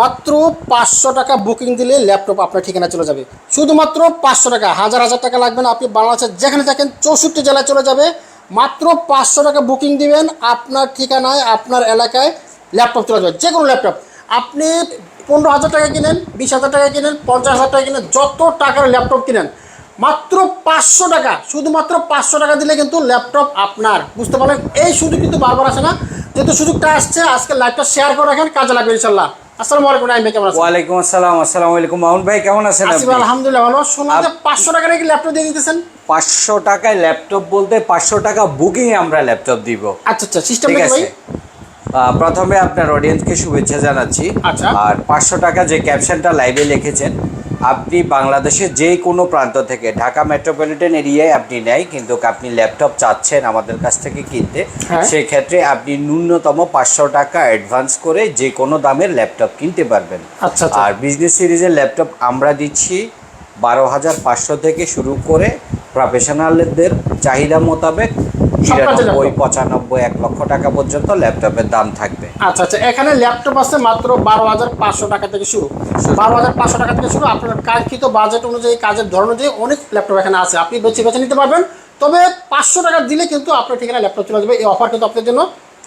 মাত্র পাঁচশো টাকা বুকিং দিলে ল্যাপটপ আপনার ঠিকানা চলে যাবে। শুধুমাত্র পাঁচশো টাকা, হাজার হাজার টাকা লাগবে না, আপনি বাংলাদেশের যেখানে থাকেন চৌষট্টি জেলায় চলে যাবে। মাত্র পাঁচশো টাকা বুকিং দিবেন, আপনার ঠিকানায়, আপনার এলাকায় ল্যাপটপ চলে যাবে যে কোনো ল্যাপটপ। আপনি পনেরো হাজার টাকা কিনেন, বিশ হাজার টাকা কিনেন, পঞ্চাশ হাজার টাকা কিনেন, যত টাকার ল্যাপটপ কিনেন, মাত্র পাঁচশো টাকা, শুধুমাত্র পাঁচশো টাকা দিলে কিন্তু ল্যাপটপ আপনার, বুঝতে পারলেন? এই সুযোগ কিন্তু বারবার আসে না। যেহেতু সুযোগটা আসছে, আজকে লাইভটা শেয়ার করে রাখেন, কাজে লাগবে ইনশাল্লাহ। আসসালামু আলাইকুম নাইম ভাই কেমন আছেন? ওয়ালাইকুম আসসালাম আসসালামু আলাইকুম। মামুন ভাই কেমন আছেন আপনি? আলহামদুলিল্লাহ ভালো। শোনাতে পাঁচশো টাকা নাকি ল্যাপটপ দিয়ে দিতেছেন? পাঁচশো টাকায় ল্যাপটপ বলতে পাঁচশো টাকা বুকিং এ আমরা ল্যাপটপ দিব। আচ্ছা আচ্ছা সিস্টেম ঠিক আছে? আহ, প্রথমে আপনার অডিয়েন্সকে শুভেচ্ছা জানাচ্ছি। আচ্ছা। আর পাঁচশো টাকা যে ক্যাপশনটা লাইভে লিখেছেন আপনি বাংলাদেশের যে কোনো প্রান্ত থেকে ঢাকা মেট্রোপলিটন এরিয়ায় আপনি নেয় কিন্তু আপনি ল্যাপটপ চাচ্ছেন আমাদের কাছ থেকে কিনতে সেই সেক্ষেত্রে আপনি ন্যূনতম পাঁচশো টাকা অ্যাডভান্স করে যে কোনো দামের ল্যাপটপ কিনতে পারবেন। আচ্ছা আচ্ছা। আর বিজনেস সিরিজের ল্যাপটপ আমরা দিচ্ছি বারো হাজার পাঁচশো থেকে শুরু করে প্রফেশনালদের চাহিদা মোতাবেক নিরানব্বই পঁচানব্বই এক লক্ষ টাকা পর্যন্ত ল্যাপটপের দাম থাকবে। আচ্ছা আচ্ছা এখানে ল্যাপটপ আছে মাত্র বারো হাজার পাঁচশো টাকা থেকে শুরু। বারো হাজার পাঁচশো টাকা থেকে শুরু। আপনার কাঙ্ক্ষিত বাজেট অনুযায়ী কাজের ধরন অনুযায়ী অনেক ল্যাপটপ এখানে আছে। আপনি বেছে বেছে নিতে পারবেন। তবে পাঁচশো টাকা দিলে কিন্তু আপনার ঠিকানা ল্যাপটপ চলে যাবে এই অফার কিন্তু আপনাদের জন্য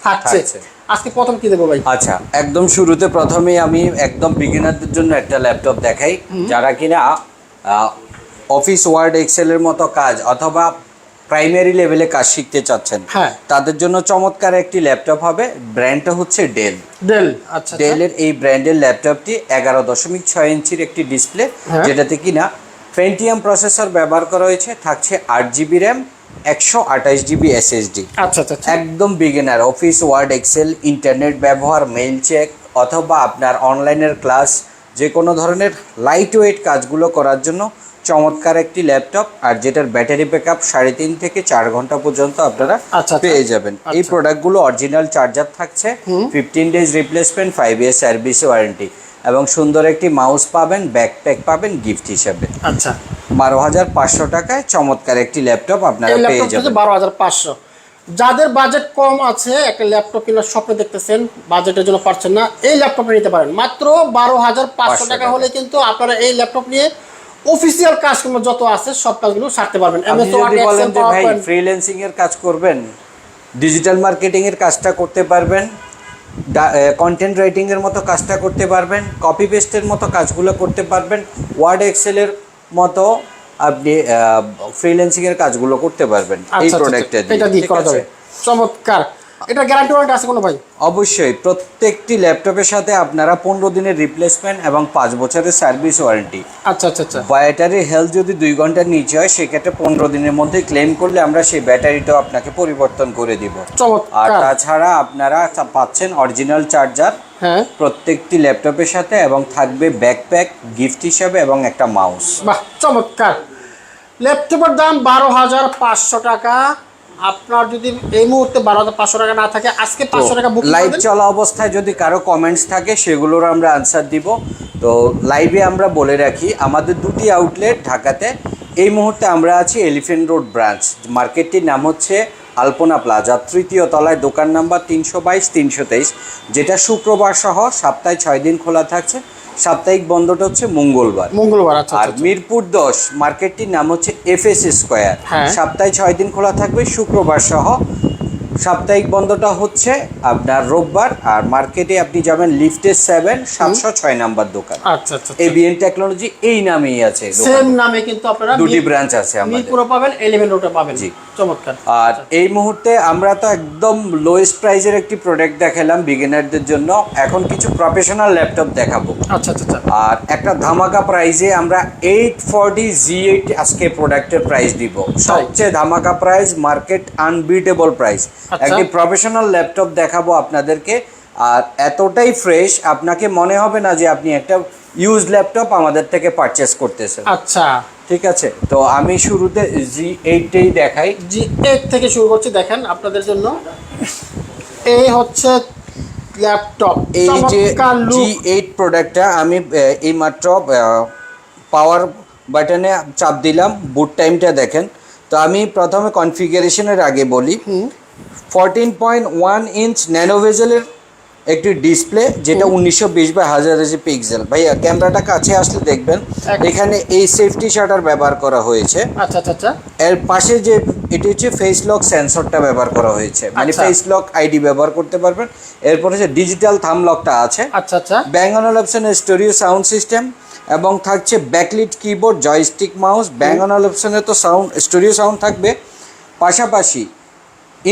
থাকছে। থাকছে। আজকে প্রথম কি দেবো ভাই? আচ্ছা একদম শুরুতে প্রথমেই আমি একদম বিগিনারদের জন্য একটা ল্যাপটপ দেখাই। যারা কিনা অফিস ওয়ার্ড এক্সেলের মতো কাজ অথবা প্রাইমারি লেভেলে কাজ শিখতে চাচ্ছেন হ্যাঁ। তাদের জন্য চমৎকার একটি ল্যাপটপ হবে ব্র্যান্ডটা হচ্ছে ডেল ডেল আচ্ছা আচ্ছা। ডেলের এই ব্র্যান্ডের ল্যাপটপটি এগারো দশমিক ছয় ইঞ্চির একটি ডিসপ্লে হ্যাঁ। যেটাতে কিনা পেন্টিয়াম প্রসেসর ব্যবহার করা হয়েছে থাকছে আট জিবি র্যাম একশো আঠাশ জিবি এসএসডি আচ্ছা আচ্ছা আচ্ছা একদম beginner office Word Excel internet ব্যবহার মেইল চেক অথবা আপনার অনলাইনের ক্লাস যে কোনো ধরনের লাইট ওয়েট কাজগুলো করার জন্য চমৎকার একটি ল্যাপটপ আর যেটার ব্যাটারি ব্যাকআপ সাড়ে তিন থেকে চার ঘণ্টা পর্যন্ত আপনারা আচ্ছা, আচ্ছা। পেয়ে যাবেন। এই আচ্ছা। প্রোডাক্টগুলো অরিজিনাল চার্জার থাকছে fifteen days replacement five year service warranty এবং সুন্দর একটি মাউস পাবেন ব্যাকপ্যাক পাবেন গিফট হিসাবে। আচ্ছা। বারো হাজার পাঁচশো টাকায় চমৎকার একটি ল্যাপটপ আপনারা পেয়ে যাবেন। বারো হাজার পাঁচশো। যাদের বাজেট কম আছে একটা ল্যাপটপ কেনার স্বপ্ন দেখতেছেন বাজেটের জন্য পারছেন না এই ল্যাপটপটা নিতে পারেন। মাত্র বারো হাজার পাঁচশো 500 টাকা টাকা। হলে কিন্তু আপনারা এই ল্যাপটপ নিয়ে অফিসিয়াল কাজকর্ম যত আছে সব কাজগুলো সারতে পারবেন। MS বলেন যে ভাই ফ্রিল্যান্সিং এর কাজ করবেন ডিজিটাল মার্কেটিং এর কাজটা করতে পারবেন কন্টেন্ট রাইটিং এর মতো কাজটা করতে পারবেন কপি পেস্টের মতো কাজগুলো করতে পারবেন ওয়ার্ড এক্সেলের মতো আপনি ফ্রিল্যান্সিং এর কাজগুলো করতে পারবেন এই আচ্ছা, আচ্ছা, প্রোডাক্টটা আচ্ছা, এটা দিয়ে করা যাবে। চমৎকার। এটা গ্যারান্টি ওয়ারেন্টি আছে কোনো ভাই? অবশ্যই প্রত্যেকটি ল্যাপটপের সাথে আপনারা পনেরো দিনের রিপ্লেসমেন্ট এবং পাঁচ বছরের সার্ভিস ওয়ারেন্টি আচ্ছা আচ্ছা আচ্ছা। ব্যাটারির হেলথ যদি দুই ঘণ্টার নিচে হয় সেক্ষেত্রে পনেরো দিনের মধ্যে ক্লেম করলে আমরা সেই ব্যাটারিটাও আপনাকে পরিবর্তন করে দিব। আর তাছাড়া আপনারা পাচ্ছেন অরিজিনাল চার্জার হ্যাঁ। প্রত্যেকটি ল্যাপটপের সাথে এবং থাকবে ব্যাকপ্যাক গিফট হিসাবে এবং একটা মাউস বাহ চমৎকার। ল্যাপটপের দাম বারো হাজার পাঁচশো টাকা। আপনার যদি এই মুহূর্তে বারো হাজার পাঁচশো টাকা না থাকে আজকে পাঁচশো টাকা বুক লাইভ চলা অবস্থায় যদি কারও কমেন্টস থাকে সেগুলোর আমরা আনসার দিব। তো লাইভে আমরা বলে রাখি আমাদের দুটি আউটলেট ঢাকাতে। এই মুহূর্তে আমরা আছি এলিফেন্ট রোড ব্রাঞ্চ মার্কেটটির নাম হচ্ছে আলপনা প্লাজা তৃতীয় তলায় দোকান নাম্বার তিনশো বাইশ তিনশো তেইশ যেটা শুক্রবার সহ সপ্তাহে ছয় দিন খোলা থাকছে। সাপ্তাহিক বন্ধটা হচ্ছে মঙ্গলবার। মঙ্গলবার আচ্ছা আর আচ্ছা, মিরপুর দশ মার্কেটটির নাম হচ্ছে এফএস স্কোয়ার। হ্যাঁ। সপ্তাহে ছয় দিন খোলা থাকবে শুক্রবার সহ সাপ্তাহিক বন্ধটা হচ্ছে আপনার রোববার আর মার্কেটে আপনি যাবেন লিফটে সেভেন সাতশো ছয় নাম্বার দোকান। আচ্ছা আচ্ছা এবিএন টেকনোলজি এই নামেই আছে সেম নামে কিন্তু আপনারা দুটি ব্রাঞ্চ আছে আমাদের। মিরপুরে পাবেন এলিভেন রোডে পাবেন। জি। চমৎকার। আর এই মুহূর্তে আমরা তো একদম লোয়েস্ট প্রাইজের একটি প্রোডাক্ট দেখালাম বিগিনারদের জন্য। এখন কিছু প্রফেশনাল ল্যাপটপ দেখাবো। আচ্ছা আচ্ছা আচ্ছা। আর একটা ধামাকা প্রাইজে আমরা এইট ফর্টি জি এইট আজকে প্রোডাক্টের প্রাইস দিব। সবচেয়ে ধামাকা প্রাইস মার্কেট আনবিটেবল প্রাইস আচ্ছা। একটি প্রফেশনাল ল্যাপটপ দেখাবো আপনাদেরকে। আর এতটাই ফ্রেশ আপনাকে মনে হবে না যে আপনি একটা ইউজ ল্যাপটপ আমাদের থেকে পারচেস করতেছেন। আচ্ছা। ঠিক আছে? তো আমি শুরুতে জি এইটটাই দেখাই। জি এইট থেকে শুরু করছি দেখেন আপনাদের জন্য। এই হচ্ছে ল্যাপটপ এই যে জি এইট প্রোডাক্টটা আমি আহ, এই মাত্র পাওয়ার বাটনে চাপ দিলাম বুট টাইমটা দেখেন। তো আমি প্রথমে কনফিগারেশনের আগে বলি। ফোরটিন পয়েন্ট ওয়ান ইঞ্চ ন্যানোভেজেলের একটি ডিসপ্লে যেটা উনিশশো বিশ বাই হাজার হাজার পিক্সেল ভাইয়া ক্যামেরাটা কাছে আসলে দেখবেন এখানে এই সেফটি শাটার ব্যবহার করা হয়েছে। আচ্ছা আচ্ছা আচ্ছা। এর পাশে যে এটি হচ্ছে ফেস লক সেন্সরটা ব্যবহার করা হয়েছে। মানে। ফেস লক আইডি ব্যবহার করতে পারবেন। এরপর হচ্ছে ডিজিটাল থাম লকটা আছে। আচ্ছা আচ্ছা। ব্যাঙ্গন অপশনের স্টোরিও সাউন্ড সিস্টেম এবং থাকছে ব্যাকলিট কিবোর্ড জয়স্টিক মাউস ব্যাঙ্গন অপশনে তো সাউন্ড স্টোরিও সাউন্ড থাকবে। পাশাপাশি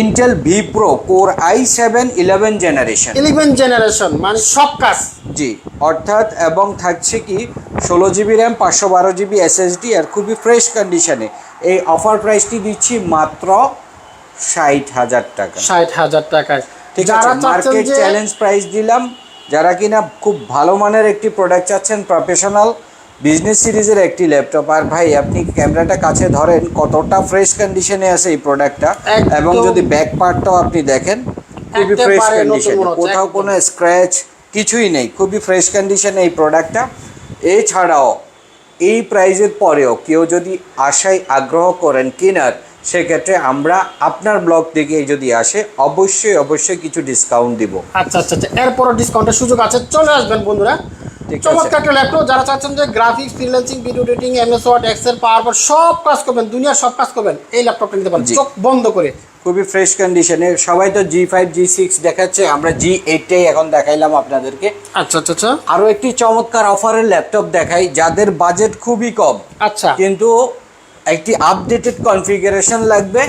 Intel vPro core i seven eleven generation eleven generation মানে সব কাজ। জি অর্থাৎ এবং থাকছে কি ষোলো জিবি র্যাম পাঁচশো বারো জিবি এসএসডি আর খুবই ফ্রেশ কন্ডিশনে এই অফার প্রাইসটি দিচ্ছি মাত্র ষাট হাজার টাকা। ষাট হাজার টাকায়। ঠিক আছে মার্কেট চ্যালেঞ্জ প্রাইস দিলাম। যারা কিনা খুব ভালো মানের একটি প্রোডাক্ট চাচ্ছেন প্রফেশনাল বিজনেস সিরিজের একটি ল্যাপটপ আর ভাই আপনি ক্যামেরাটা কাছে ধরেন কতটা ফ্রেশ কন্ডিশনে আছে এই প্রোডাক্টটা এবং যদি ব্যাক পার্টটাও আপনি দেখেন খুবই ফ্রেশ কন্ডিশনে কোথাও কোনো স্ক্র্যাচ কিছুই নেই খুবই ফ্রেশ কন্ডিশনে এই প্রোডাক্টটা এছাড়াও এই প্রাইজের পরেও কেউ যদি আশায় আগ্রহ করেন কেনার সেক্ষেত্রে আমরা আপনার ব্লগ থেকে যদি আসে অবশ্যই অবশ্যই কিছু ডিসকাউন্ট দিব। আচ্ছা আচ্ছা আচ্ছা। এরপরও ডিসকাউন্টের সুযোগ আছে চলে আসবেন বন্ধুরা। চমৎকার একটা ল্যাপটপ যারা চাচ্ছেন যে graphics freelancing video editing MS Word Excel power সব কাজ করবেন দুনিয়ার সব কাজ করবেন এই ল্যাপটপটা নিতে পারেন চোখ বন্ধ করে। খুবই ফ্রেশ কন্ডিশনে সবাই তো জি ফাইভ জি সিক্স দেখাচ্ছে আমরা জি এইটটাই এখন দেখাইলাম আপনাদেরকে। আচ্ছা আচ্ছা আচ্ছা। আরও একটি চমৎকার অফারের ল্যাপটপ দেখাই যাদের বাজেট খুবই কম। আচ্ছা। কিন্তু একটি আপডেটেড কনফিগারেশন লাগবে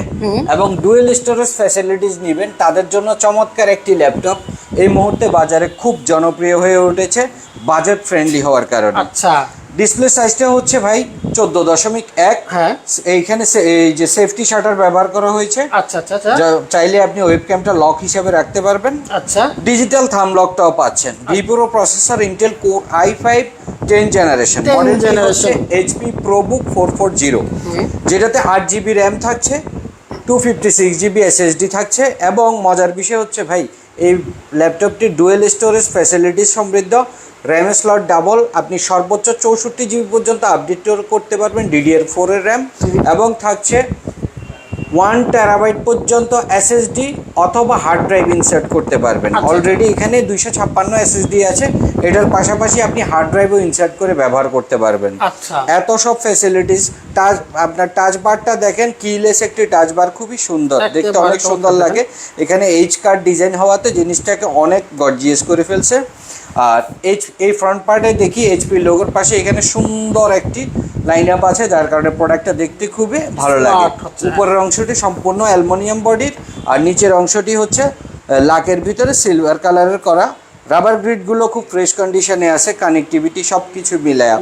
এবং ডুয়েল স্টোরেজ ফ্যাসিলিটিস নেবেন। তাদের জন্য চমৎকার একটি ল্যাপটপ এই মুহূর্তে বাজারে খুব জনপ্রিয় হয়ে উঠেছে বাজেট ফ্রেন্ডলি হওয়ার কারণে। আচ্ছা। ডিসপ্লে সাইজটা হচ্ছে ভাই চোদ্দ দশমিক এক। হ্যাঁ। এইখানে এই যে সেফটি শাটার ব্যবহার করা হয়েছে। আচ্ছা আচ্ছা আচ্ছা। চাইলে আপনি ওয়েবক্যামটা লক হিসেবে রাখতে পারবেন। আচ্ছা। ডিজিটাল থাম লকটাও পাচ্ছেন। VPro processor Intel core i five ten generation 10 মডেলটি হচ্ছে generation। HP ProBook four four zero যেটাতে আট জিবি র্যাম থাকছে two fifty six GB SSD থাকছে এবং মজার বিষয় হচ্ছে ভাই এই ল্যাপটপটি ডুয়েল স্টোরেজ ফ্যাসিলিটিস সমৃদ্ধ র্যাম স্লট ডাবল আপনি সর্বোচ্চ চৌষট্টি জিবি পর্যন্ত আপডেট করতে পারবেন ডিডিআর ফোরের র্যাম এবং থাকছে ওয়ান টেরাবাইট পর্যন্ত এসএসডি অথবা হার্ড ড্রাইভ ইনসার্ট করতে পারবেন। আচ্ছা। অলরেডি এখানে দুইশো ছাপ্পান্ন এসএসডি আছে। এটার পাশাপাশি আপনি হার্ড ড্রাইভও ইনসার্ট করে ব্যবহার করতে পারবেন। আচ্ছা। এত সব ফ্যাসিলিটিস টাচ আপনার টাচ বারটা দেখেন কিলেস একটি টাচ বার খুবই সুন্দর। দেখতে অনেক সুন্দর লাগে। এখানে এইচ কার্ড ডিজাইন হওয়াতে জিনিসটাকে অনেক গর্জিয়াস করে ফেলছে। আর এইচ এই ফ্রন্ট পার্টে দেখি এইচপি লোগোর পাশে এখানে সুন্দর একটি লাইন আপ আছে যার কারণে প্রোডাক্টটা দেখতে খুবই ভালো লাগে। উপরের অংশটি সম্পূর্ণ অ্যালুমিনিয়াম বডির আর নিচের অংশটি হচ্ছে লাকের ভিতরে সিলভার কালারের করা। রাবার গ্রিডগুলো খুব ফ্রেশ কন্ডিশনে আছে কানেক্টিভিটি সব কিছু মিলায়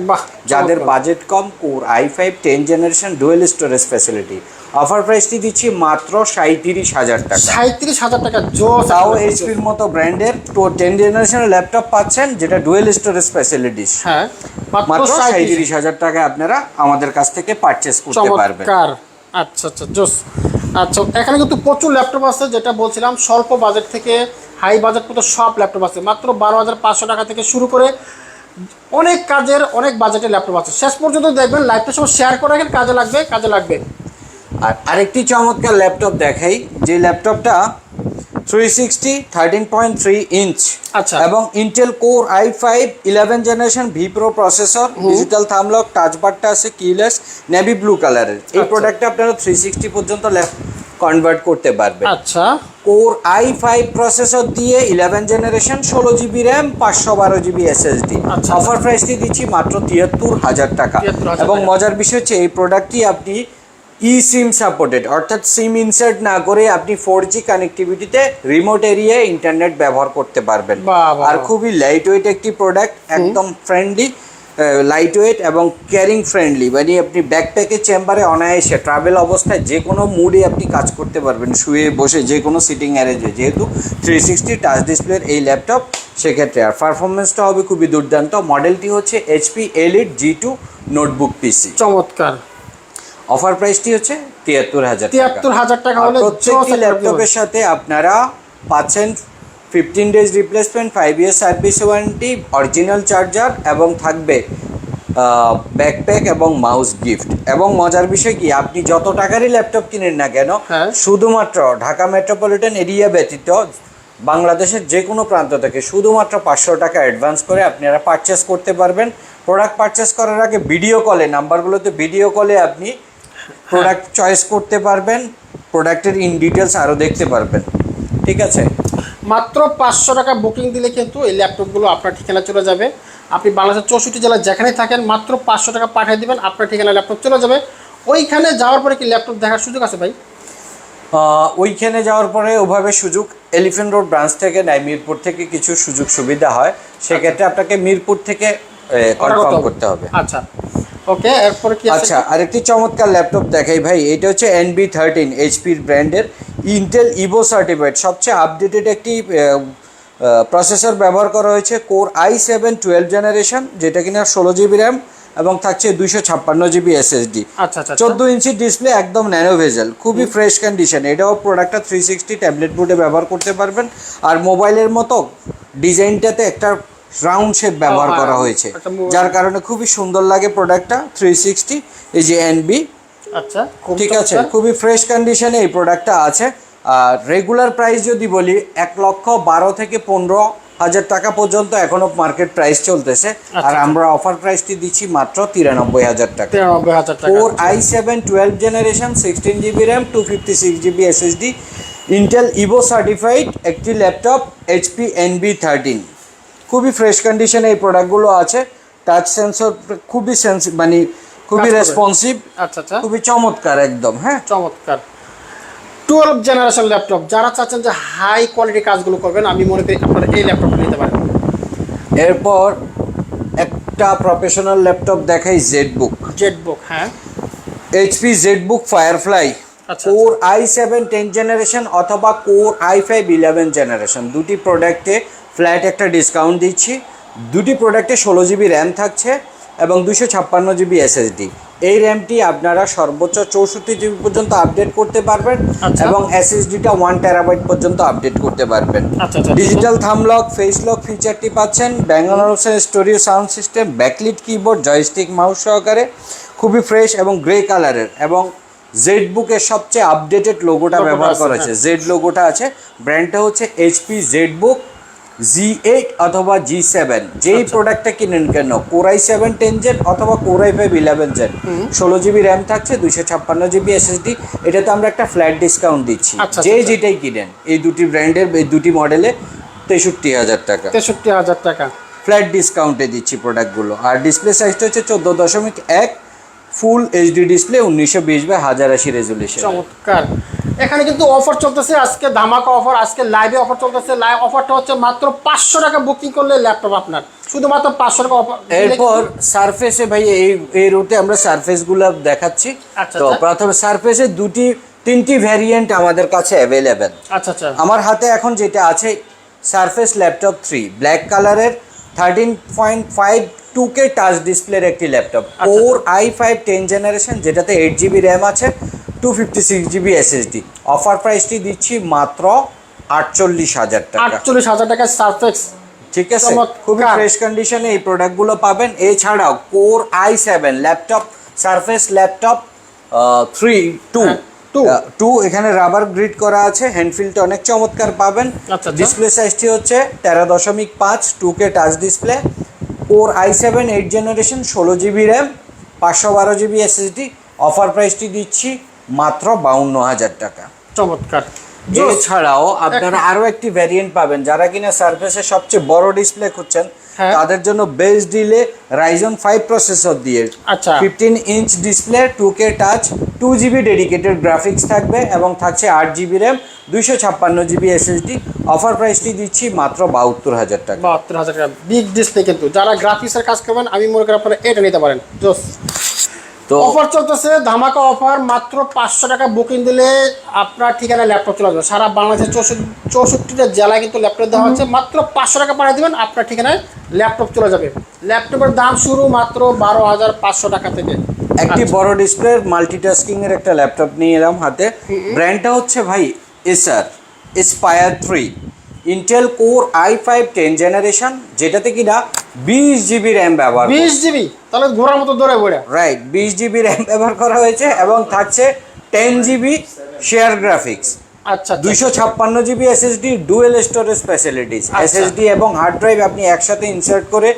যাদের budget com core i five ten generation dual storage facility offer প্রাইসটি দিচ্ছি মাত্র সাঁত্রিশ হাজার টাকা। সাঁত্রিশ হাজার টাকা জোস তাও এইচপির মতো ব্র্যান্ডের তো টেন জেনারেশনের ল্যাপটপ পাচ্ছেন যেটা ডুয়েল স্টোরেজ ফ্যাসিলিটিস হ্যাঁ মাত্র সাঁত্রিশ হাজার টাকা আপনারা আমাদের কাছ থেকে পারচেস করতে পারবেন। আচ্ছা আচ্ছা জোস। আচ্ছা এখানে কিন্তু প্রচুর ল্যাপটপ আছে যেটা বলছিলাম স্বল্প বাজেট থেকে হাই বাজেট পর্যন্ত সব ল্যাপটপ আছে। মাত্র বারো হাজার পাঁচশো টাকা থেকে শুরু করে অনেক কাজের অনেক বাজেটের ল্যাপটপ আছে। শেষ পর্যন্ত দেখবেন লাইভটা সব শেয়ার করে রাখেন কাজে লাগবে কাজে লাগবে। আর আরেকটি চমৎকার ল্যাপটপ দেখাই যে ল্যাপটপটা three sixty thirteen point three inch আচ্ছা। এবং Intel core i five eleven generation vPro processor digital thumb lock touch বারটা আছে কিলেস নেভি ব্লু কালারের এই আচ্ছা। প্রোডাক্টটা আপনারা থ্রি সিক্সটি পর্যন্ত কনভার্ট করতে পারবেন। আচ্ছা। কোর আই ফাইভ প্রসেসর দিয়ে ইলেভেন জেনারেশন ষোলো জিবি র্যাম পাঁচশো বারো জিবি এসএসডি আচ্ছা। অফার প্রাইসটি দিচ্ছি মাত্র তিয়াত্তর হাজার টাকা। এবং মজার বিষয় হচ্ছে এই প্রোডাক্টটি আপনি ই সিম সাপোর্টেড অর্থাৎ সিম ইনসার্ট না করে আপনি ফোর জি কানেক্টিভিটিতে রিমোট এরিয়ায় ইন্টারনেট ব্যবহার করতে পারবেন। আর খুবই লাইট ওয়েট একটি প্রোডাক্ট একদম ফ্রেন্ডলি লাইট ওয়েট এবং ক্যারিং ফ্রেন্ডলি মানে আপনি ব্যাকপ্যাকে চেম্বারে অনায়াসে ট্রাভেল অবস্থায় যে কোনো মুডে আপনি কাজ করতে পারবেন শুয়ে বসে যে কোনো সিটিং অ্যারেঞ্জে যেহেতু থ্রি সিক্সটি টাচ ডিসপ্লের এই ল্যাপটপ সেক্ষেত্রে আর পারফরমেন্সটা হবে খুবই দুর্দান্ত। মডেলটি হচ্ছে HP Elite G two notebook PC চমৎকার। অফার প্রাইসটি হচ্ছে তিয়াত্তর হাজার তিয়াত্তর হাজার টাকা হলে প্রত্যেকটি ল্যাপটপের সাথে আপনারা পাচ্ছেন fifteen days replacement five year service warranty original charger এবং থাকবে ব্যাকপ্যাক এবং মাউস গিফট এবং মজার বিষয় কি আপনি যত টাকারই ল্যাপটপ কিনেন না কেন হ্যাঁ। শুধুমাত্র ঢাকা মেট্রোপলিটন এরিয়া ব্যতীত বাংলাদেশের যে কোনো প্রান্ত থেকে শুধুমাত্র পাঁচশো টাকা অ্যাডভান্স করে আপনারা পারচেস করতে পারবেন। প্রোডাক্ট পারচেস করার আগে ভিডিও কলে নাম্বারগুলোতে ভিডিও কলে আপনি প্রোডাক্ট চয়েস করতে পারবেন প্রোডাক্টের ইন ডিটেলস আরও দেখতে পারবেন। ঠিক আছে? মাত্র পাঁচশো টাকা বুকিং দিলে কিন্তু এই ল্যাপটপগুলো আপনার ঠিকানা চলে যাবে। আপনি বাংলাদেশের চৌষট্টি জেলায় যেখানেই থাকেন মাত্র পাঁচশো টাকা পাঠিয়ে দেবেন আপনার ঠিকানা ল্যাপটপ চলে যাবে। ওইখানে যাওয়ার পরে কি ল্যাপটপ দেখার সুযোগ আছে ভাই? ওইখানে যাওয়ার পরে ওভাবে সুযোগ এলিফেন্ট রোড ব্রাঞ্চ থেকে নেয় মিরপুর থেকে কিছু সুযোগ সুবিধা হয়। সেক্ষেত্রে আপনাকে মিরপুর থেকে কনফার্ম করতে হবে। আচ্ছা। ওকে এরপরে কি আচ্ছা আরেকটি চমৎকার ল্যাপটপ দেখাই ভাই এটা হচ্ছে এনবি থার্টিন এইচপির ব্র্যান্ডের ইন্টেল ইভো সার্টিফাইড সবচেয়ে আপডেটেড একটি প্রসেসর ব্যবহার করা হয়েছে core i seven twelve generation যেটা কিনা ষোলো জিবি র্যাম এবং থাকছে দুইশো ছাপ্পান্ন জিবি এসএসডি আচ্ছা আচ্ছা আচ্ছা। চোদ্দ ইঞ্চি ডিসপ্লে একদম ন্যানো ভেজেল খুবই ফ্রেশ কন্ডিশন এটাও প্রোডাক্টটা থ্রি সিক্সটি ট্যাবলেট বোর্ডে ব্যবহার করতে পারবেন। আর মোবাইলের মতো ডিজাইনটাতে একটা রাউন্ড শেপ ব্যবহার হ্যাঁ, করা হয়েছে। যার কারণে খুবই সুন্দর লাগে প্রোডাক্টটা থ্রি সিক্সটি এই যে এনবি আচ্ছা ঠিক আছে খুবই ফ্রেশ কন্ডিশনে এই প্রোডাক্টটা আছে। আর রেগুলার প্রাইস যদি বলি এক লক্ষ বারো থেকে পনেরো হাজার টাকা পর্যন্ত এখনও মার্কেট প্রাইস চলতেছে। আর আচ্ছা। আমরা অফার প্রাইসটি দিচ্ছি মাত্র তিরানব্বই হাজার টাকা। তিরানব্বই হাজার টাকা। Four i seven twelve generation sixteen GB RAM two fifty six GB SSD Intel Evo certified একটি ল্যাপটপ এইচপি এনবি থার্টিন খুবই ফ্রেশ কন্ডিশনে এই প্রোডাক্টগুলো আছে। টাচ সেন্সর খুবই সেন্স মানে খুবই রেসপন্সিভ আচ্ছা আচ্ছা। খুবই চমৎকার একদম হ্যাঁ। চমৎকার। টুয়েলভ জেনারেশন ল্যাপটপ যারা চাচ্ছেন যে হাই কোয়ালিটি কাজগুলো করবেন আমি মনে করি আপনারা এই ল্যাপটপটা নিতে পারেন। এরপর একটা প্রফেশনাল ল্যাপটপ দেখাই জেড বুক জেড বুক হ্যাঁ এইচপি জেডবুক ফায়ারফ্লাই আচ্ছা, core i seven ten generation অথবা core i five eleven generation দুটি প্রোডাক্টে ফ্ল্যাট একটা ডিসকাউন্ট দিচ্ছি। দুটি প্রোডাক্টে ষোলো জিবি র্যাম থাকছে এবং দুশো ছাপ্পান্ন জিবি এসএসডি এই র্যামটি আপনারা সর্বোচ্চ চৌষট্টি জিবি পর্যন্ত আপডেট করতে পারবেন আচ্ছা। এবং এসএসডিটা ওয়ান টেরাবাইট পর্যন্ত আপডেট করতে পারবেন। Digital thumb lock face lock ফিচারটি পাচ্ছেন। Bangalore stereo sound system backlit keyboard joystick mouse সহকারে। খুবই ফ্রেশ এবং গ্রে কালারের এবং জেড বুকের সবচেয়ে আপডেটেড লোগোটা ব্যবহার আছে, করা হয়েছে। জেড লোগোটা আছে। ব্র্যান্ডটা হচ্ছে HP Z book G eight অথবা জি সেভেন যেই আচ্ছা। প্রোডাক্টটা কিনেন কেন? Core i seven ten gen অথবা core i five eleven gen ষোলো জিবি র্যাম থাকছে দুইশো ছাপ্পান্ন জিবি এসএসডি এটাতে আমরা একটা ফ্ল্যাট ডিসকাউন্ট দিচ্ছি। আচ্ছা, যে আচ্ছা। যেটাই কিনেন এই দুটি ব্র্যান্ডের এই দুটি মডেলে তেষট্টি হাজার টাকা। তেষট্টি হাজার টাকা। ফ্ল্যাট ডিসকাউন্টে দিচ্ছি প্রোডাক্টগুলো আর ডিসপ্লে সাইজটা হচ্ছে চোদ্দ দশমিক এক ফুল এইচডি ডিসপ্লে উনিশশো বিশ বাই হাজার আশি রেজুলেশন চমৎকার। এখানে কিন্তু অফার চলতেছে আজকে ধামাকা অফার আজকে লাইভে অফার চলতেছে। লাইভ অফারটা হচ্ছে মাত্র পাঁচশো টাকা বুকিং করলে ল্যাপটপ আপনার। শুধুমাত্র পাঁচশো টাকা অফার এরপর সারফেসে ভাই এই এই রুটে আমরা সারফেসগুলো দেখাচ্ছি। আচ্ছা, তো আচ্ছা। প্রথমে সারফেসে দুটি তিনটি ভ্যারিয়েন্ট আমাদের কাছে অ্যাভেলেবেল আচ্ছা আচ্ছা। আমার হাতে এখন যেটা আছে সারফেস ল্যাপটপ থ্রি ব্ল্যাক কালারের thirteen point five two K touch ডিসপ্লের একটি laptop. Or i five ten generation যেটাতে এইট জিবি র্যাম আছে two fifty six GB SSD offer প্রাইসটি দিচ্ছি মাত্র আটচল্লিশ হাজার টাকা। আটচল্লিশ হাজার টাকা সারফেক্স ঠিক আছে। খুবই ফ্রেশ কন্ডিশনে এই প্রোডাক্টগুলো পাবেন। এছাড়াও core i seven laptop Surface laptop three two. Two এখানে রাবার গ্রিড করা আছে। হ্যান্ডফিলটা অনেক চমৎকার পাবেন। আচ্ছা, আচ্ছা। ডিসপ্লে সাইজটি হচ্ছে তেরো দশমিক পাঁচ two K touch display core i seven eight generation ষোলো জিবি র্যাম পাঁচশো বারো জিবি এসএসডি অফার প্রাইসটি দিচ্ছি মাত্র বাউন্ন হাজার টাকা। চমৎকার। এছাড়াও আপনারা আরও একটি ভ্যারিয়েন্ট পাবেন যারা কিনা সার্ফেসের সবচেয়ে বড় ডিসপ্লে খুঁজছেন হ্যাঁ। তাদের জন্য বেস্ট ডিলে রাইজন ফাইভ প্রসেসর দিয়ে আচ্ছা। Fifteen inch display two K touch two GB dedicated graphics থাকবে এবং থাকছে আট জিবি র্যাম দুইশো ছাপ্পান্ন জিবি এসএসডি অফার প্রাইসটি দিচ্ছি মাত্র বাহাত্তর হাজার টাকা। বাহাত্তর হাজার টাকা। বিগ ডিসপ্লে কিন্তু। যারা গ্রাফিক্সের কাজ করবেন আমি মনে করি আপনারা এটা নিতে পারেন। জোস। তো অফার চলতেছে ধামাকা অফার মাত্র পাঁচশো টাকা বুকিং দিলে আপনার ঠিকানা ল্যাপটপ চলে যাবে সারা বাংলাদেশের চৌষট্টি চৌষট্টিটা জেলায় কিন্তু ল্যাপটপ দেওয়া হচ্ছে। মাত্র পাঁচশো টাকা পাঠিয়ে দেবেন আপনার ঠিকানায় ল্যাপটপ চলে যাবে। ল্যাপটপের দাম শুরু মাত্র বারো হাজার পাঁচশো টাকা থেকে। একটি আচ্ছা। বড় ডিসপ্লে মাল্টিটাস্কিং এর একটা ল্যাপটপ নিয়ে এলাম হাতে। ব্র্যান্ডটা হচ্ছে ভাই Acer Aspire three Intel core i five ten generation যেটাতে কিনা বিশ জিবি র্যাম ব্যবহার বিশ জিবি তাহলে ঘোরার মতো দৌড়ে পড়ে রাইট বিশ জিবি র্যাম ব্যবহার করা হয়েছে এবং থাকছে টেন জিবি শেয়ার গ্রাফিক্স আচ্ছা। দুইশো ছাপ্পান্ন GB SSD dual storage facilities. SSD এবং হার্ড ড্রাইভ আপনি একসাথে ইনসার্ট করে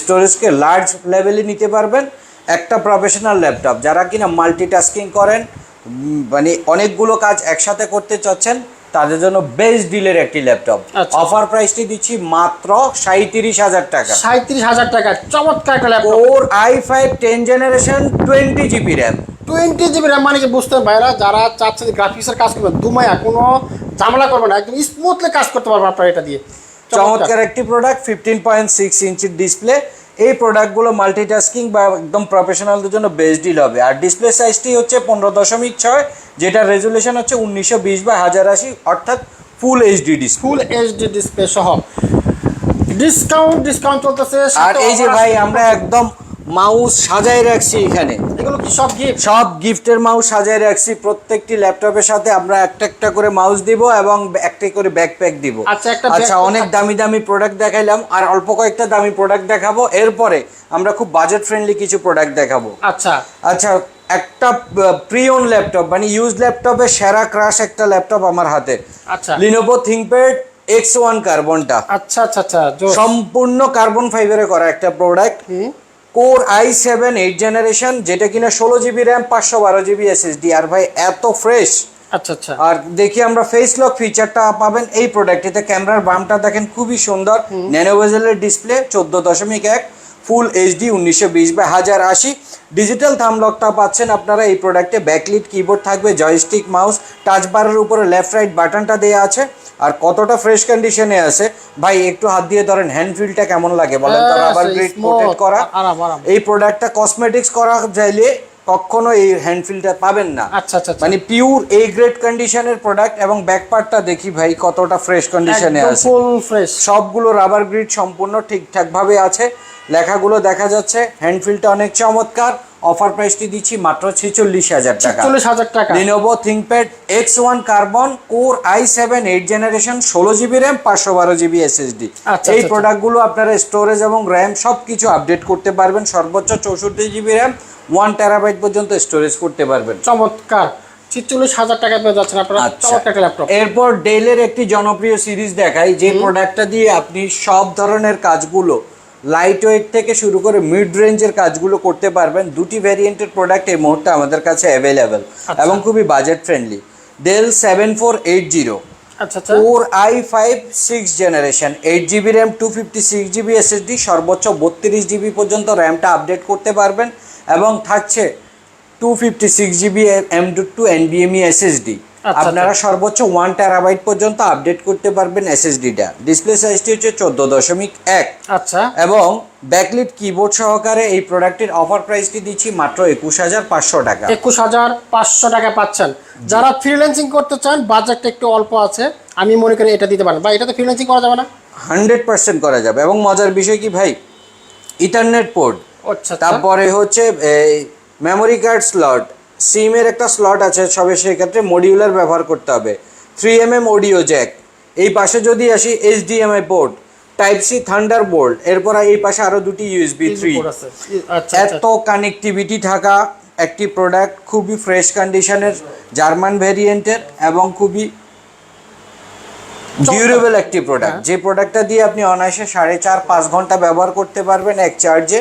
স্টোরেজকে লার্জ লেভেলে নিতে পারবেন। একটা প্রফেশনাল ল্যাপটপ যারা কিনা মাল্টিটাস্কিং করেন মানে অনেকগুলো কাজ একসাথে করতে চাচ্ছেন তাদের জন্য বেস্ট ডিলের একটি ল্যাপটপ। অফার প্রাইসটি দিচ্ছি মাত্র সাঁত্রিশ হাজার টাকা। সাঁত্রিশ হাজার টাকা চমৎকার একটা laptop or i five ten generation twenty GB RAM twenty GB RAM মানে কি বুঝতে ভাইরা? যারা চাচ্ছে যে গ্রাফিক্সের কাজ করবে দুমায়া কোনো ঝামেলা করবে না একদম স্মুথলি কাজ করতে পারবে আপনারা এটা দিয়ে। চমৎকার একটি প্রোডাক্ট ফিফটিন পয়েন্ট সিক্স ইঞ্চির ডিসপ্লে এই প্রোডাক্টগুলো মাল্টিটাস্কিং বা একদম প্রফেশনালদের জন্য বেস্ট ডিল হবে। আর ডিসপ্লে সাইজটি হচ্ছে পনেরো দশমিক ছয় যেটা রেজুলেশন হচ্ছে উনিশশো বিশ বা হাজার আশি অর্থাৎ full HD display full HD display সহ। ডিসকাউন্ট ডিসকাউন্ট চলতেছে আর এই যে ভাই আমরা একদম মাউস সাজায় রাখছি এখানে। এগুলো কি সব গিফট সব গিফটের মাউস সাজায় রাখছি। প্রত্যেকটি ল্যাপটপের সাথে আমরা একটা একটা করে মাউস দিব এবং একটা করে ব্যাকপ্যাক দিব। আচ্ছা, একটা আচ্ছা অনেক দামি দামি প্রোডাক্ট দেখাইলাম। আর অল্প কয়েকটা দামি প্রোডাক্ট দেখাবো। এরপরে আমরা খুব বাজেট ফ্রেন্ডলি কিছু প্রোডাক্ট দেখাবো। আচ্ছা। আচ্ছা একটা প্রিয়ন ল্যাপটপ মানে ইউজ ল্যাপটপে সেরা ক্রাশ একটা ল্যাপটপ আমার হাতে। আচ্ছা। লিনোভো থিংকপ্যাড এক্স ওয়ান কার্বনটা আচ্ছা আচ্ছা আচ্ছা সম্পূর্ণ কার্বন ফাইবারে করা একটা product core i seven eight generation যেটা কিনা ষোলো জিবি র্যাম পাঁচশো বারো জিবি এসএসডি আর ভাই এত ফ্রেশ আচ্ছা আচ্ছা। আর দেখি আমরা ফেস লক ফিচারটা পাবেন এই প্রোডাক্টটিতে ক্যামেরার বামটা দেখেন খুবই সুন্দর। ন্যানোভেজেলের ডিসপ্লে চোদ্দ দশমিক এক। ফুল এইচডি উনিশশো বিশ বা হাজার আশি। ডিজিটাল থামলকটা পাচ্ছেন আপনারা এই প্রোডাক্টে ব্যাকলিট কিবোর্ড থাকবে জয়স্টিক মাউস টাচ বারের উপরে লেফট রাইট বাটনটা দেওয়া আছে। আর কতটা ফ্রেশ কন্ডিশনে আছে? ভাই একটু হাত দিয়ে ধরেন হ্যান্ড ফিলটা কেমন লাগে বলেন তো? রাবার গ্রিড কোটেড করা। এই প্রোডাক্টটা কসমেটিক্স করা চাইলে কখনো এই হ্যান্ড ফিলটা পাবেন না। আচ্ছা আচ্ছা আচ্ছা। মানে পিওর এ গ্রেড কন্ডিশনের প্রোডাক্ট এবং ব্যাক পার্টটা দেখি ভাই কতটা ফ্রেশ কন্ডিশনে আছে। ফুল ফ্রেশ সবগুলো রাবার গ্রিড সম্পূর্ণ ঠিকঠাক ভাবে আছে। লেখাগুলো দেখা যাচ্ছে হ্যান্ডফিলটা অনেক চমৎকার অফার প্রাইসটি দিচ্ছি মাত্র ছেচল্লিশ হাজার টাকা। চল্লিশ হাজার টাকা। Lenovo ThinkPad X one carbon core i seven eight generation ষোলো জিবি র্যাম পাঁচশো বারো জিবি এসএসডি আচ্ছা, এই আচ্ছা। প্রোডাক্টগুলো আপনারা স্টোরেজ এবং র্যাম সব কিছু আপডেট করতে পারবেন সর্বোচ্চ চৌষট্টি জিবি র্যাম ওয়ান টেরাবাইট পর্যন্ত স্টোরেজ করতে পারবেন। চমৎকার। ছিচল্লিশ হাজার টাকা পেয়ে যাচ্ছেন আপনারা। আচ্ছা। চমৎকার একটা ল্যাপটপ এরপর ডেলের একটি জনপ্রিয় সিরিজ দেখাই যে প্রোডাক্টটা দিয়ে আপনি সব ধরনের কাজগুলো লাইট ওয়েট থেকে শুরু করে মিড রেঞ্জের কাজগুলো করতে পারবেন। দুটি ভ্যারিয়েন্টের প্রোডাক্ট এই মুহূর্তে আমাদের কাছে অ্যাভেলেবেল আচ্ছা। এবং খুবই budget friendly Dell seven four eight zero four i five six generation eight GB RAM two fifty six GB SSD সর্বোচ্চ বত্রিশ জিবি পর্যন্ত র্যামটা আপডেট করতে পারবেন এবং থাকছে two fifty six GB M dot two এনবিএমই SSD আচ্ছা, আপনারা সর্বোচ্চ ওয়ান টেরাবাইট পর্যন্ত আপডেট করতে পারবেন এসএসডিটা ডিসপ্লে সাইজটি হচ্ছে চোদ্দ দশমিক এক। আচ্ছা। এবং ব্যাকলিট কিবোর্ড সহকারে এই প্রোডাক্টের অফার প্রাইসটি দিচ্ছি মাত্র একুশ হাজার পাঁচশো টাকা। একুশ হাজার পাঁচশো টাকা পাচ্ছেন। যারা ফ্রিল্যান্সিং করতে চান বাজেটটা একটু অল্প আছে। আমি মনে করি এটা দিতে পারেন। বা এটাতে ফ্রিল্যান্সিং করা যাবে না? হান্ড্রেড পার্সেন্ট করা যাবে। এবং মজার বিষয় কি ভাই? ইন্টারনেট পোর্ট আচ্ছা আচ্ছা। তারপরে হচ্ছে এই মেমোরি কার্ড স্লট সিমের একটা স্লট আছে সবে সেক্ষেত্রে মডিউলার ব্যবহার করতে হবে। Three M M audio jack এই পাশে যদি আসি HDMI port type C Thunderbolt এরপর এই পাশে আরও দুটি ইউএসবি থ্রি আছে। আচ্ছা আচ্ছা এত কানেক্টিভিটি থাকা একটি প্রোডাক্ট খুবই ফ্রেশ কন্ডিশনের জার্মান ভ্যারিয়েন্টের এবং খুবই ডিউরেবল একটি প্রোডাক্ট যে প্রোডাক্টটা দিয়ে আপনি অনায়াসে সাড়ে চার পাঁচ ঘণ্টা ব্যবহার করতে পারবেন এক চার্জে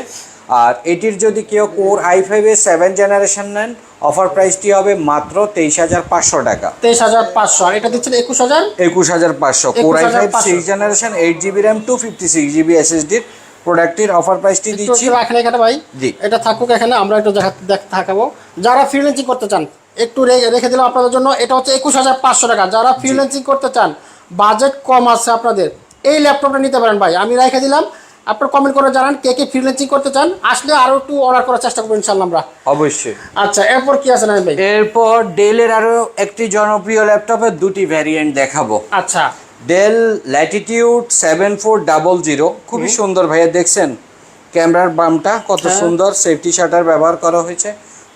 আর এটির যদি কেউ কোর আই ফাইভের সেভেন জেনারেশন নেন অফার প্রাইসটি হবে মাত্র তেইশ হাজার পাঁচশো টাকা। তেইশ হাজার পাঁচশো। আর এটা দিচ্ছেন একুশ হাজার? একুশ হাজার পাঁচশো। Core i five six generation eight GB RAM two fifty six GB এসএসডির প্রোডাক্টটির অফার প্রাইসটি দিচ্ছি। একটু রাখেন এখানে ভাই। জি। এটা থাকুক এখানে আমরা একটু দেখা দেখ থাকাবো যারা ফ্রিল্যান্সিং করতে চান একটু রেখে দিলাম আপনাদের জন্য। এটা হচ্ছে একুশ হাজার পাঁচশো টাকা। যারা ফ্রিল্যান্সিং করতে চান বাজেট কম আছে আপনাদের। এই ল্যাপটপটা নিতে পারেন ভাই। আমি রেখে দিলাম আপনার কমেন্ট করে জানান কে কে ফ্রিল্যান্সিং করতে চান। আসলে আরও একটু অর্ডার করার চেষ্টা করব ইনশাল্লাহ আমরা। অবশ্যই। আচ্ছা এরপর কি আছে না ভাই? এরপর ডেলের আরও একটি জনপ্রিয় ল্যাপটপের দুটি ভ্যারিয়েন্ট দেখাবো। আচ্ছা। Dell Latitude seven four double zero খুবই সুন্দর ভাইয়া দেখছেন? ক্যামেরার বামটা কত হ্যাঁ। সুন্দর সেফটি শাটার ব্যবহার করা হয়েছে।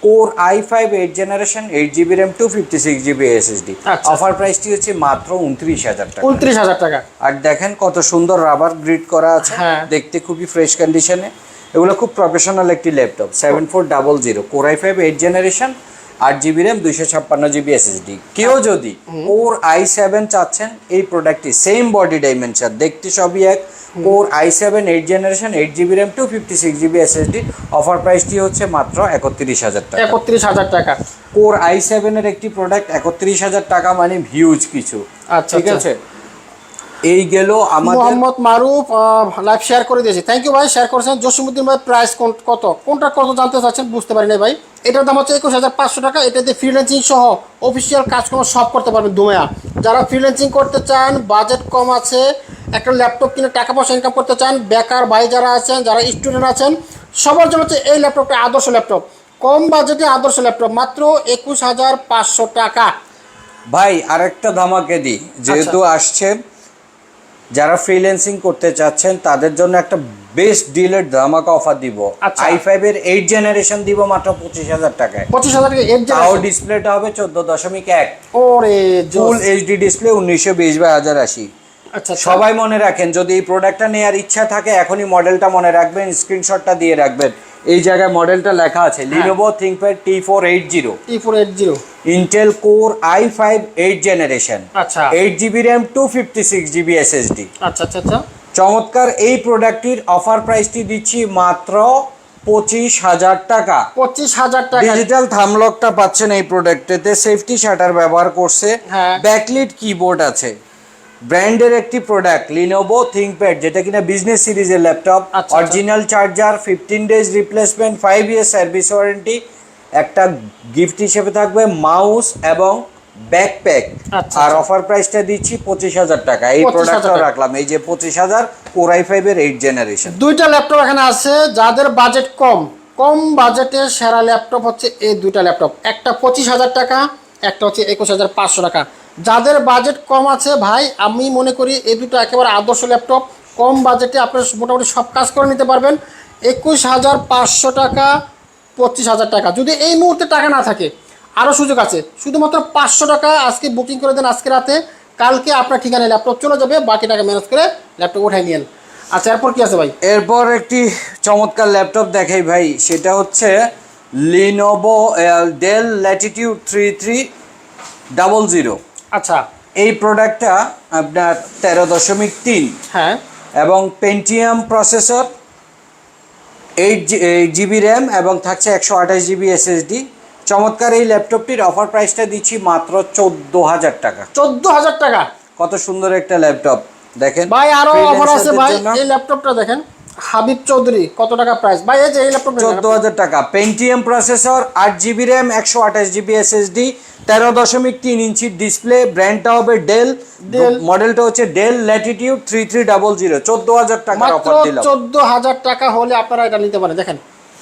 Core i five eight generation eight GB RAM two fifty six GB SSD. Offer প্রাইসটি হচ্ছে মাত্র উনত্রিশ হাজার টাকা। উনত্রিশ হাজার টাকা। আর দেখেন কত সুন্দর রাবার গ্রিড করা আছে। হ্যাঁ। দেখতে খুবই ফ্রেশ কন্ডিশনে এগুলো খুব প্রফেশনাল একটি laptop seven four double zero core i five eight generation আট জিবি র্যাম দুইশো ছাপ্পান্ন জিবি এসএসডি কেউ যদি কোর আই সেভেন চাচ্ছেন এই প্রোডাক্টটি সেম বডি ডাইমেনশন দেখতে সবই এক। ওর i seven eight generation eight GB RAM two fifty six GB SSD offer প্রাইসটি হচ্ছে মাত্র একত্রিশ হাজার টাকা। একত্রিশ হাজার টাকা। কোর আই সেভেনের একটি প্রোডাক্ট একত্রিশ হাজার টাকা মানে হিউজ কিছু। আচ্ছা, ঠিক আচ্ছা। আছে? এই গেল আমাদের মোহাম্মদ মারুফ লাইভ শেয়ার করে দিয়েছে। থ্যাংক ইউ ভাই শেয়ার করেছেন। জসিমুদ্দিন ভাই প্রাইস কত? কোনটা কত জানতে চাচ্ছেন বুঝতে পারি না ভাই। এটার দাম হচ্ছে একুশ হাজার পাঁচশো টাকা। এটাতে ফ্রিল্যান্সিং সহ অফিসিয়াল কাজকর্ম সব করতে পারবেন দুমেয়া যারা ফ্রিল্যান্সিং করতে চান বাজেট কম আছে একটা ল্যাপটপ কিনে টাকা পয়সা ইনকাম করতে চান বেকার ভাই যারা আছেন যারা স্টুডেন্ট আছেন সবার জন্য হচ্ছে এই ল্যাপটপটা আদর্শ ল্যাপটপ কম বাজেটে আদর্শ ল্যাপটপ মাত্র একুশ হাজার পাঁচশো টাকা। ভাই আরেকটা ধামাকে দিই। যেহেতু আসছে যারা ফ্রিল্যান্সিং করতে চাচ্ছেন তাদের জন্য একটা বেস্ট ডিলের ধামাকা অফার দিব। আচ্ছা। আই ফাইভ এর এইট জেনারেশন দিব মাত্র পঁচিশ হাজার টাকায়। পঁচিশ হাজার টাকা তাও ডিসপ্লেটা হবে চোদ্দ দশমিক এক। ওরে ফুল এইচডি ডিসপ্লে উনিশশো বিশ বাই হাজার আশি। আচ্ছা আচ্ছা। সবাই মনে রাখেন যদি এই প্রোডাক্টটা নেওয়ার ইচ্ছা থাকে এখনই মডেলটা মনে রাখবেন স্ক্রিনশটটা দিয়ে রাখবেন। এই জায়গায় মডেলটা লেখা আছে। Lenovo ThinkPad T four eight zero T four eight zero Intel core i five eight generation আচ্ছা। Eight GB RAM two fifty six GB SSD আচ্ছা আচ্ছা আচ্ছা। চমৎকার এই প্রোডাক্টটির অফার প্রাইসটি দিচ্ছি মাত্র পঁচিশ হাজার টাকা। পঁচিশ হাজার টাকা। ডিজিটাল থামলকটা পাচ্ছেন এই প্রোডাক্টেতে সেফটি শাটার ব্যবহার করছে। হ্যাঁ। ব্যাকলিট কিবোর্ড আছে। ব্র্যান্ডের একটি প্রোডাক্ট লিনোভো থিঙ্কপ্যাড যেটা কিনা বিজনেস সিরিজের laptop. Original charger fifteen days replacement five year service warranty একটা গিফট হিসেবে থাকবে মাউস এবং ব্যাকপ্যাক আচ্ছা, আর আচ্ছা। অফার প্রাইসটা দিচ্ছি পঁচিশ হাজার টাকা। এই প্রোডাক্টটা রাখলাম। এই যে পঁচিশ হাজার কোরাই ফাইভের এইট জেনারেশন দুইটা ল্যাপটপ এখানে আছে যাদের বাজেট কম কম বাজেটে সেরা ল্যাপটপ হচ্ছে এই দুইটা ল্যাপটপ একটা পঁচিশ হাজার টাকা একটা হচ্ছে একুশ হাজার পাঁচশো টাকা। যাদের বাজেট কম আছে, ভাই, আমি মনে করি এই দুটো একেবারে আদর্শ ল্যাপটপ কম বাজেটে আপনার মোটামুটি সব কাজ করে নিতে পারবেন। একুশ হাজার পাঁচশো টাকা, পঁচিশ হাজার টাকা। যদি এই মুহূর্তে টাকা না থাকে আরও সুযোগ আছে। শুধুমাত্র পাঁচশো টাকা আজকে বুকিং করে দেন আজকে রাতে। কালকে আপনার ঠিকানায় ল্যাপটপ চলে যাবে, বাকি টাকা ম্যানেজ করে ল্যাপটপ উঠাই নিয়েন। আচ্ছা এরপর কি আছে ভাই? এরপর একটি চমৎকার ল্যাপটপ দেখাই ভাই। সেটা হচ্ছে Lenovo Dell Latitude three three double zero আচ্ছা এই প্রোডাক্টটা আপনার তেরো দশমিক তিন হ্যাঁ। এবং Pentium processor eight GB RAM এবং থাকছে একশো আঠাশ জিবি এসএসডি চমৎকার এই ল্যাপটপটির অফার প্রাইসটা দিচ্ছি মাত্র চোদ্দ হাজার টাকা। চোদ্দ হাজার টাকা? কত সুন্দর একটা ল্যাপটপ দেখেন। ভাই আরও অফার আছে ভাই এই ল্যাপটপটা দেখেন। হাবিব চৌধুরী কত টাকা প্রাইস ভাই এই যে এই ল্যাপটপ চোদ্দ হাজার টাকা। পেন্টিএম প্রসেসর আট জিবি র্যাম একশো আঠাশ জিবি এসএসডি তেরো দশমিক তিন ইঞ্চির ডিসপ্লে ব্র্যান্ডটা হবে ডেল। মডেলটা হচ্ছে Dell Latitude three three double zero চোদ্দ হাজার টাকার অফার দিলাম। চোদ্দ হাজার টাকা হলে আপনারা এটা নিতে পারেন। দেখেন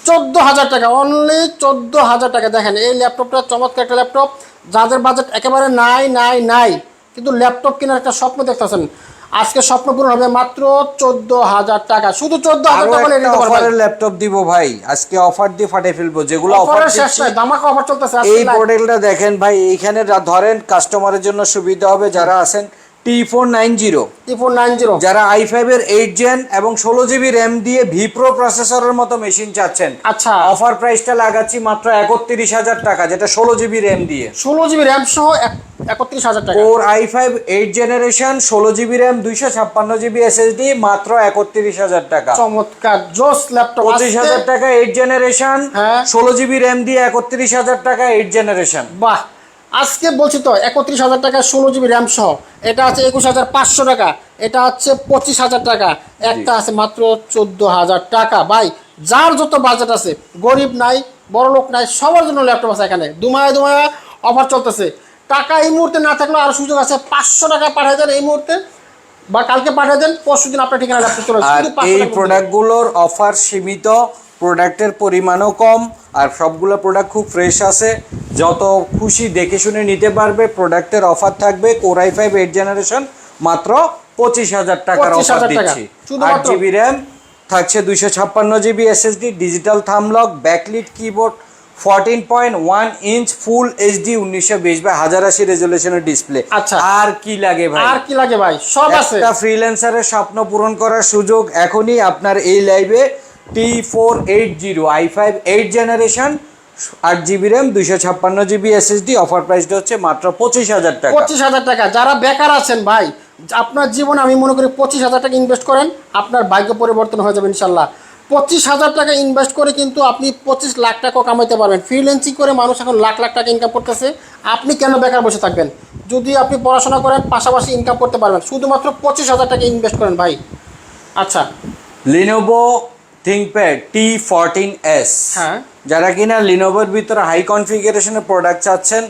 চোদ্দ হাজার টাকা অনলি চোদ্দ হাজার টাকা। দেখেন এই ল্যাপটপটা চমৎকার একটা ল্যাপটপ যাদের বাজেট একেবারে নাই নাই নাই কিন্তু ল্যাপটপ কেনার একটা স্বপ্ন দেখতেছেন। আজকে স্বপ্ন পূরণ হবে মাত্র চোদ্দ হাজার টাকা। শুধু চোদ্দ হাজার টাকা অফারের ল্যাপটপ দিব ভাই। আজকে অফার দিয়ে ফাটে ফেলব। যেগুলো অফার শেষ দামাকা অফার চলতেছে এই। মডেলটা দেখেন ভাই এইখানে ধরেন কাস্টমারের জন্য সুবিধা হবে যারা আছেন T four nine zero T four nine zero যারা আই ফাইভ এর এইট জেন এবং ষোলো জিবি র্যাম দিয়ে ভিপ্রো প্রসেসরের মতো মেশিন চাচ্ছেন। আচ্ছা। অফার প্রাইসটা লাগাচ্ছি মাত্র একত্রিশ হাজার টাকা যেটা ষোলো জিবি র্যাম দিয়ে। ষোলো জিবি র্যাম সহ এক- একত্রিশ হাজার টাকা। Core i five eight generation ষোলো জিবি র্যাম দুইশো ছাপ্পান্ন জিবি এসএসডি মাত্র একত্রিশ হাজার টাকা। চমৎকার। জোস ল্যাপটপ পঁচিশ হাজার টাকা এইট জেনারেশন হ্যাঁ। ষোলো জিবি র্যাম দিয়ে একত্রিশ হাজার টাকা এইট জেনারেশন বাহ। আজকে বলছি তো একত্রিশ হাজার টাকা ষোলো জিবি র্যাম সহ। এটা আছে একুশ হাজার পাঁচশো টাকা এটা হচ্ছে পঁচিশ হাজার টাকা। একটা আছে মাত্র চোদ্দ হাজার টাকা। ভাই যার যত বাজেট আছে গরিব নাই বড় লোক নাই সবার জন্য ল্যাপটপ আছে এখানে। দুমায় দুমায় অফার চলতেছে। টাকা এই মুহূর্তে না থাকলেও আরও সুযোগ আছে পাঁচশো টাকা পাঠিয়ে দেন এই মুহূর্তে বা কালকে পাঠিয়ে দেন পরশু দিন আপনার ঠিকানা ল্যাপটপ চলে আসবে। আর শুধু 500 এই প্রোডাক্টগুলোর অফার সীমিত প্রোডাক্টের পরিমাণও কম আর সবগুলো প্রোডাক্ট খুব ফ্রেশ আছে। যত খুশি দেখে শুনে নিতে পারবে প্রোডাক্টের অফার থাকবে কোরাই ফাইভ এইট জেনারেশন মাত্র পঁচিশ হাজার টাকার অফার দিচ্ছি। আট জিবি র্যাম থাকছে দুইশো ছাপ্পান্ন GB SSD digital thumb lock backlit keyboard fourteen point one inch full HD উনিশশো বিশ বা হাজার আশি রেজলিউশনের ডিসপ্লে। আচ্ছা। আর কি লাগে ভাই? আর কি লাগে ভাই? সব আছে। একটা ফ্রিল্যান্সারের স্বপ্ন পূরণ করার সুযোগ এখনই আপনার এই লাইভে T four eight zero i five eight generation আট জিবি র্যাম দুইশো ছাপ্পান্ন জিবি এসএসডি অফার প্রাইসটা হচ্ছে মাত্র পঁচিশ হাজার টাকা। পঁচিশ হাজার টাকা। যারা বেকার আছেন ভাই আপনার জীবনে আমি মনে করি পঁচিশ হাজার টাকা ইনভেস্ট করেন আপনার ভাগ্য পরিবর্তন হয়ে যাবে ইনশাল্লাহ পঁচিশ হাজার টাকা ইনভেস্ট করে কিন্তু আপনি পঁচিশ লাখ টাকা কামাইতে পারবেন। ফ্রিল্যান্সিং করে মানুষ এখন লাখ লাখ টাকা ইনকাম করতেছে। আপনি কেন বেকার বসে থাকবেন? যদি আপনি পড়াশোনা করেন পাশাপাশি ইনকাম করতে পারবেন। শুধুমাত্র পঁচিশ হাজার টাকা ইনভেস্ট করেন ভাই। আচ্ছা। Lenovo ThinkPad T fourteen S হ্যাঁ। যারা কিনা লিনোভোর ভিতরে হাই কনফিগারেশনের প্রোডাক্ট চাচ্ছেন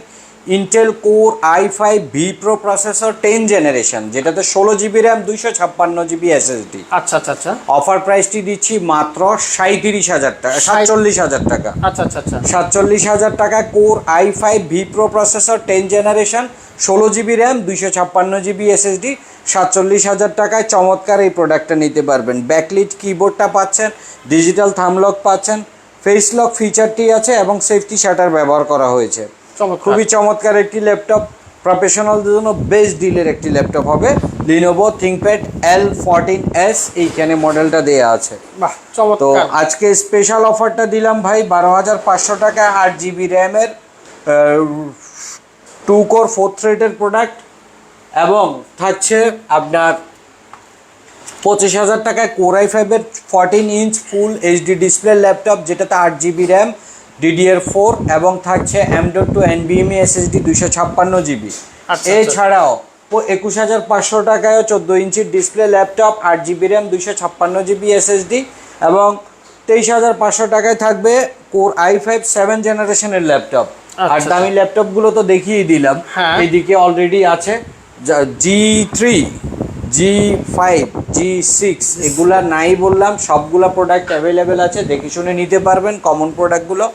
Intel core i five vPro processor ten generation যেটাতে ষোলো জিবি র্যাম দুইশো ছাপ্পান্ন জিবি এসএসডি আচ্ছা আচ্ছা আচ্ছা। অফার প্রাইসটি দিচ্ছি মাত্র সাঁত্রিশ হাজার টাকা সাতচল্লিশ হাজার টাকা। আচ্ছা আচ্ছা আচ্ছা। সাতচল্লিশ হাজার টাকা core i five vPro processor ten generation ষোলো জিবি র্যাম দুইশো ছাপ্পান্ন জিবি এসএসডি সাতচল্লিশ হাজার টাকায় চমৎকার এই প্রোডাক্টটা নিতে পারবেন। ব্যাকলিট কিবোর্ডটা পাচ্ছেন ডিজিটাল থামলক পাচ্ছেন ফেস লক ফিচারটি আছে এবং সেফটি শাটার ব্যবহার করা হয়েছে। খুবই চমৎকার একটি ল্যাপটপ। প্রফেশনালদের জন্য বেস্ট ডিলের একটি ল্যাপটপ হবে Lenovo ThinkPad L fourteen S এইখানে মডেলটা দেওয়া আছে। তো আজকে স্পেশাল অফারটা দিলাম ভাই বারো হাজার পাঁচশো টাকা আট জিবি র্যামের টু কোর ফোর থ্রেডের প্রোডাক্ট এবং থাকছে আপনার পঁচিশ হাজার টাকায় কোরাই ফাইভের fourteen inch full HD display laptop যেটাতে আট জিবি র্যাম ডিডিআর ফোর এবং থাকছে এম ডট টু এনবিএমই এসএসডি দুইশো ছাপ্পান্ন জিবি আচ্ছা। এছাড়াও একুশ হাজার পাঁচশো টাকায় চোদ্দ ইঞ্চির ডিসপ্লে ল্যাপটপ আট জিবি র্যাম দুইশো ছাপ্পান্ন জিবি এসএসডি এবং তেইশ হাজার পাঁচশো টাকায় থাকবে কোর আই ফাইভ সেভেন জেনারেশনের ল্যাপটপ আর আচ্ছা। দামি ল্যাপটপগুলো তো দেখিয়ে দিলাম হ্যাঁ। এইদিকে অলরেডি আছে G three G five G six এগুলা নাই বললাম সবগুলা প্রোডাক্ট অ্যাভেলেবেল আছে দেখে শুনে নিতে পারবেন কমন প্রোডাক্টগুলো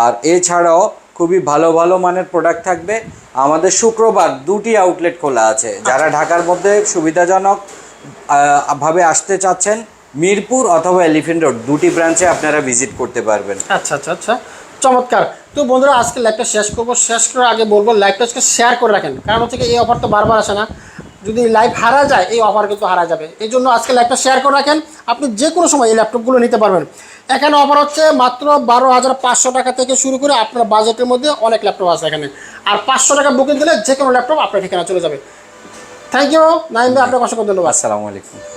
আর এছাড়াও খুবই ভালো ভালো মানের প্রোডাক্ট থাকবে। আমাদের শুক্রবার দুটি আউটলেট খোলা আছে। যারা ঢাকার মধ্যে সুবিধাজনক ভাবে আসতে চাচ্ছেন মিরপুর অথবা এলিফেন্ট রোড দুটি ব্রাঞ্চে আপনারা ভিজিট করতে পারবেন। আচ্ছা আচ্ছা আচ্ছা। চমৎকার। তো বন্ধুরা আজকে লাইভটা শেষ করব। শেষ করার আগে বলব লাইভটা আজকে শেয়ার করে রাখেন। কারণ হচ্ছে কি এই অফার তো বারবার আসে না। যদি লাইভ হারা যায়, এই অফার কিন্তু হারা যাবে। এই জন্য আজকে লাইভটা শেয়ার করে রাখেন। আপনি যে কোনো সময় এই ল্যাপটপগুলো নিতে পারবেন। এখানে অফার হচ্ছে মাত্র বারো হাজার পাঁচশো টাকা থেকে শুরু করে আপনার বাজেটের মধ্যে অনেক ল্যাপটপ আছে এখানে। আর পাঁচশো টাকা বুকিং দিলে যে কোনো ল্যাপটপ আপনার ঠিকানা চলে যাবে। থ্যাংক ইউ নাইন ভাই, আপনাকে অসংখ্য ধন্যবাদ। আসসালামু আলাইকুম।